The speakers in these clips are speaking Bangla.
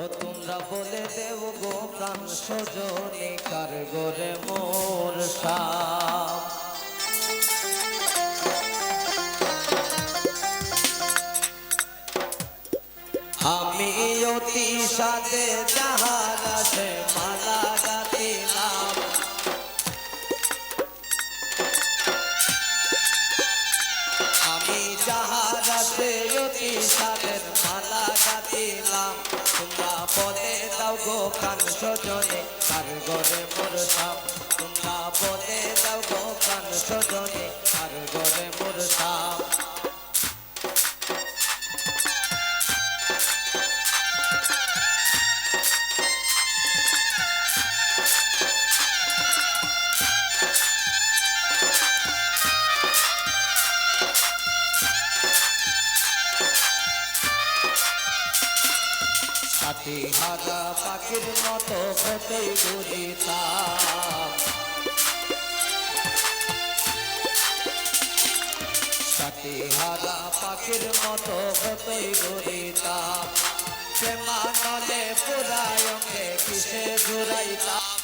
ও তোমরা বলে দেব গো প্রাণ সজনে কার গরে মোর সাপ। আমি অতি সাথে প্রাণ সজনে তার ঘরে মোর সাপ সাথী হাগা পাখির মতো হতে ঘুরিতাম সাথে হাগা পাখির মতো হতেই ঘুরিতাম প্রেমানলে পুরায় কিসে কিসে জুড়াইতাম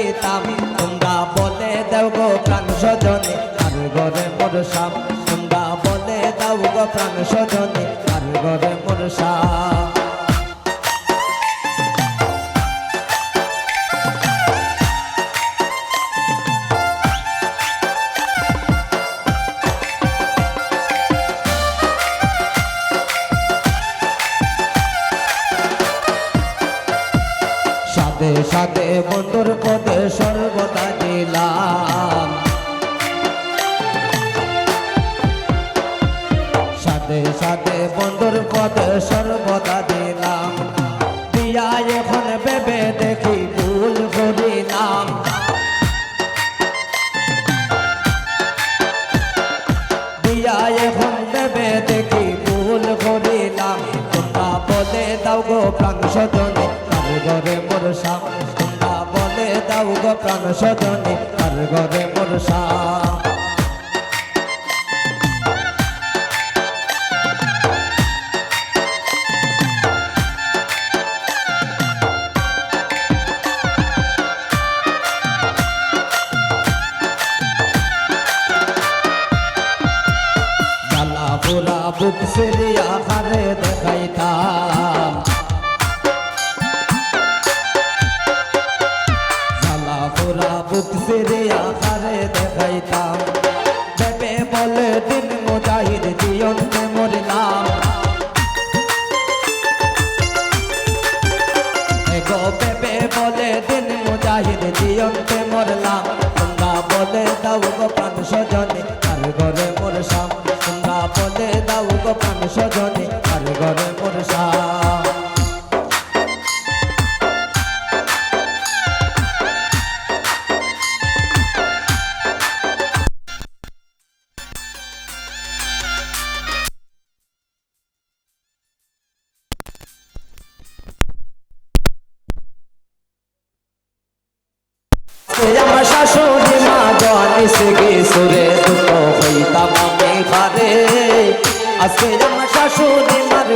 তাকিতাম তোমরা বলে দাও গো প্রাণ সজনে। আর ঘরে মোর সাপ? তোমরা বলে দাও গো প্রাণ সজনে। আর ঘরে মোর সাপ? সাথে সাথে বন্ধুর পদে সর্বদা দিলাম। দিয়া এখন ভেবে দেখি ভুল করিলাম। দিয়া এখন ভেবে দেখি ভুল করিলাম। তোমরা বলে দাও গো প্রাণ সজনে আর ঘরে মোর সাম তোমরা বলে দাও গো প্রাণ সজনে আর ঘরে মোর সাম পোড়া বুক সেরিয়া হারে দেখাইতাম। জ্বালা পোড়া বুক সেরিয়া হারে দেখাইতাম। বেবে বলে দিন মুজাহিদ জিয়ন্তে মরলাম গো বেবে বলে দিন মরলাম তোমরা বলে দাও গো প্রাণ সজনে আর ঘরে মোর বলে দাও গো প্রাণ সজনে আর ঘরে মোর আমার শাশুড়ি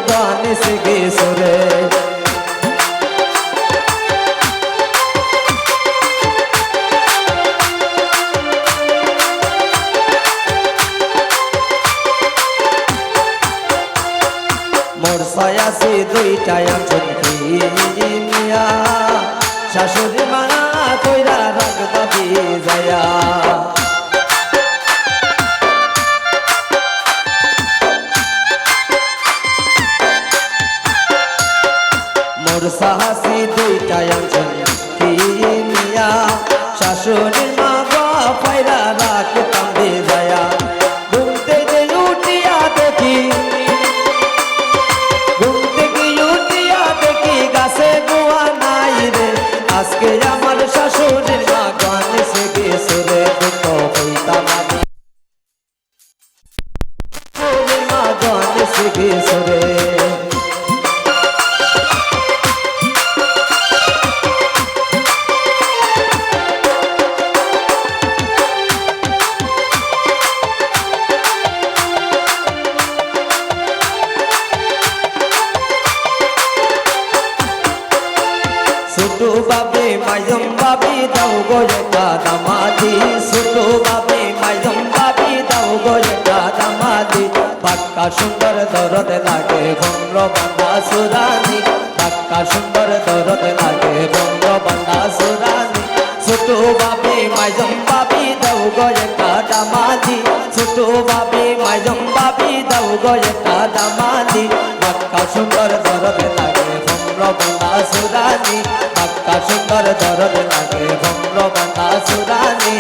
গান শিখে সুরে। মোর সয়াসি দুইটায় আছেন মিয়া। শাশুড়ি মারা কইরা রাগ দাবি যায়া। ছোটো বাবে মায়ম বাবে দাও গোয়টা দামাদি। ছোটো বাবে মায়ম বাবে দাও গোয়টা দামাদি। পাক্কা সুন্দর দরদ লাগে ভঙ্গ বান্দা সুরানি। পাক্কা সুন্দর দরদ লাগে ভঙ্গ বান্দা সুরানি। ছোটো বাবে মায়ম বাবে দাও গোয়টা দামাদি। ছোটো বাবে মায়ম বাবে দাও গোয়টা দামাদি। পাক্কা সুন্দর দরদ লাগে ভম্র বান্দা সুরানি পাক্কা সুন্দর ধরন লাগে ভম্র বান্দা সুরানি।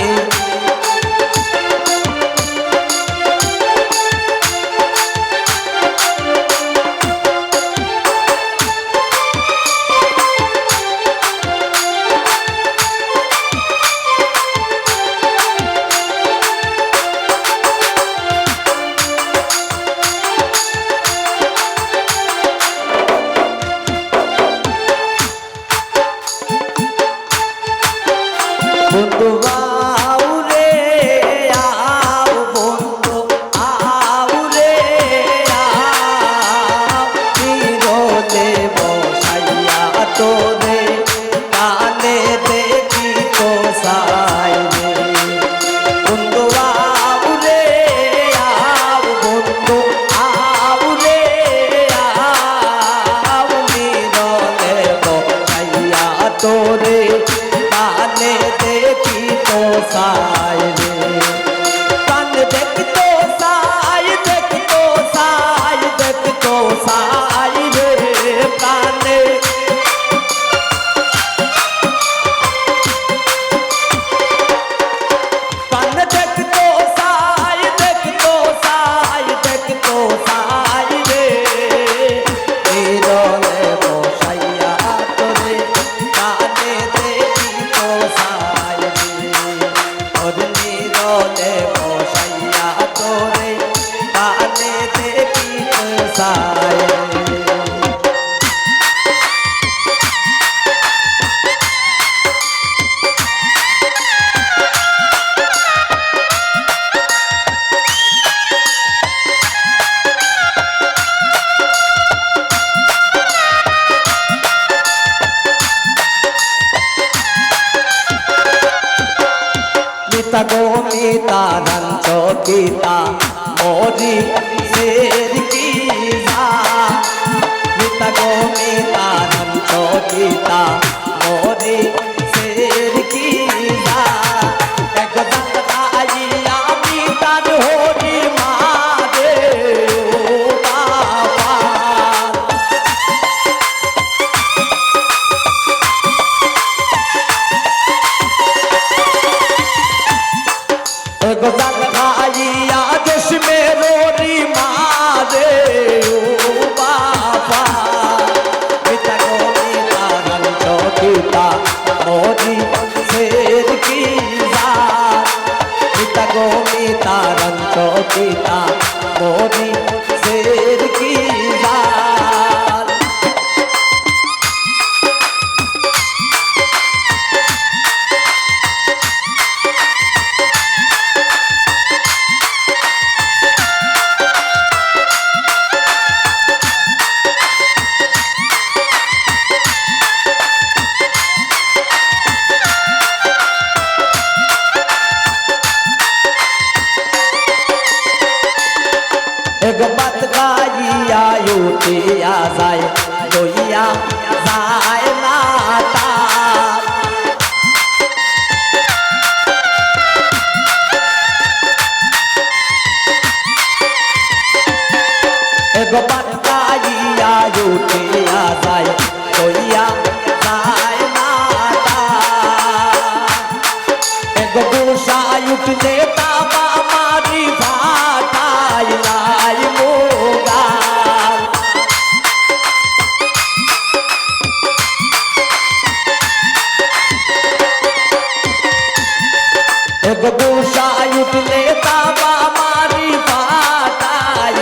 উষায় উঠলে বাবা মারি পাতায়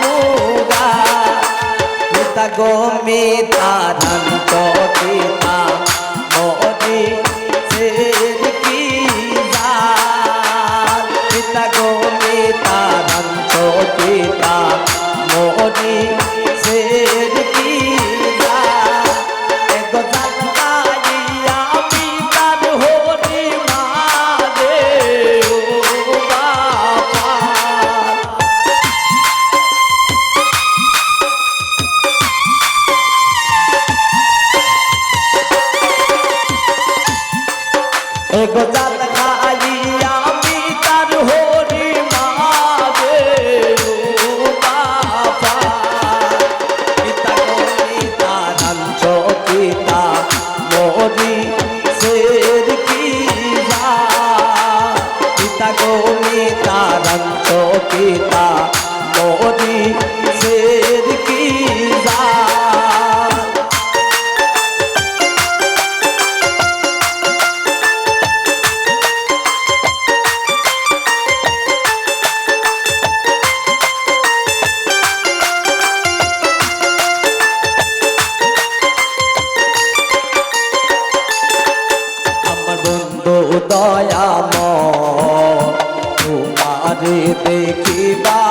মুগা পিতা গমে তারান পিতা মনে ছের কি পিতা গমে তারান পিতা শের কি পিতা গণিতা রঞ্চ পিতা মোদি শের কি যা দয়াম তোমার দেখিবা